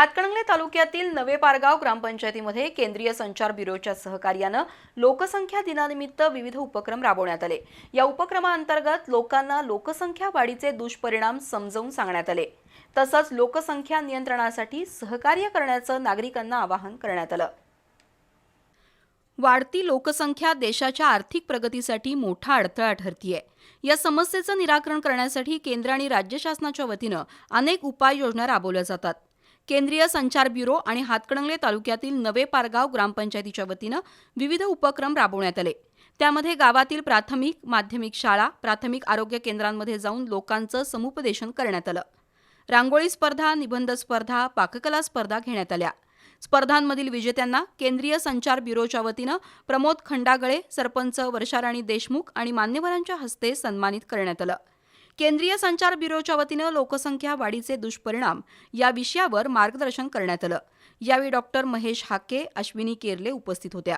हातकणंगले तालुक्यातील नवे पारगाव ग्रामपंचायतीमध्ये केंद्रीय संचार ब्युरोच्या सहकार्यानं लोकसंख्या दिनानिमित्त विविध उपक्रम राबवण्यात आले. या उपक्रमाअंतर्गत लोकांना लोकसंख्या वाढीचे दुष्परिणाम समजावून सांगण्यात आले. तसंच लोकसंख्या नियंत्रणासाठी सहकार्य करण्याचं नागरिकांना आवाहन करण्यात आलं. वाढती लोकसंख्या देशाच्या आर्थिक प्रगतीसाठी मोठा अडथळा ठरतीये. या समस्येचं निराकरण करण्यासाठी केंद्र आणि राज्य शासनाच्या वतीनं अनेक उपाययोजना राबवल्या जातात. केंद्रीय संचार ब्युरो आणि हातकणंगले तालुक्यातील नवे पारगाव ग्रामपंचायतीच्या वतीनं विविध उपक्रम राबवण्यात आले. त्यामध्ये गावातील प्राथमिक माध्यमिक शाळा प्राथमिक आरोग्य केंद्रांमध्ये जाऊन लोकांचं समुपदेशन करण्यात आलं. रांगोळी स्पर्धा निबंध स्पर्धा पाककला स्पर्धा घेण्यात आल्या. स्पर्धांमधील विजेत्यांना केंद्रीय संचार ब्युरोच्या वतीनं प्रमोद खंडागळे सरपंच वर्षाराणी देशमुख आणि मान्यवरांच्या हस्ते सन्मानित करण्यात आलं. केंद्रीय संचार ब्युरोच्या वतीनं लोकसंख्या वाढीचे दुष्परिणाम या विषयावर मार्गदर्शन करण्यात आलं. यावेळी डॉक्टर महेश हाके अश्विनी केरले उपस्थित होत्या.